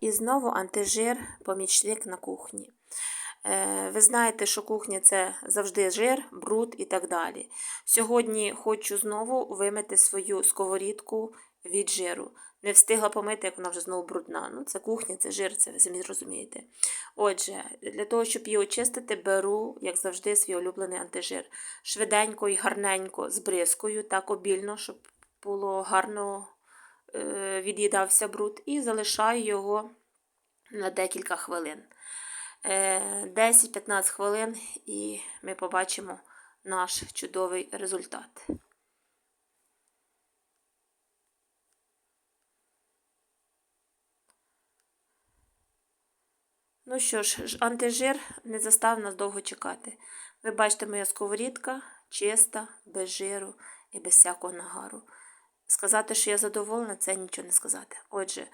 І знову антижир, помічник на кухні. Е, Ви знаєте, що кухня це завжди жир, бруд і так далі. Сьогодні хочу знову вимити свою сковорідку від жиру. Не встигла помити, як вона вже знову брудна. Ну, це кухня, це жир, це ви самі розумієте. Отже, для того, щоб її очистити, беру, як завжди, свій улюблений антижир. Швиденько і гарненько збризкую, так обільно, щоб було гарно від'їдався бруд, і залишаю його на декілька хвилин. Е, 10-15 хвилин, і ми побачимо наш чудовий результат. Ну що ж- антижир не застав нас довго чекати. Ви бачите, моя сковорідка чиста, без жиру і без всякого нагару. Сказати, що я задоволена, це нічого не сказати. Отже,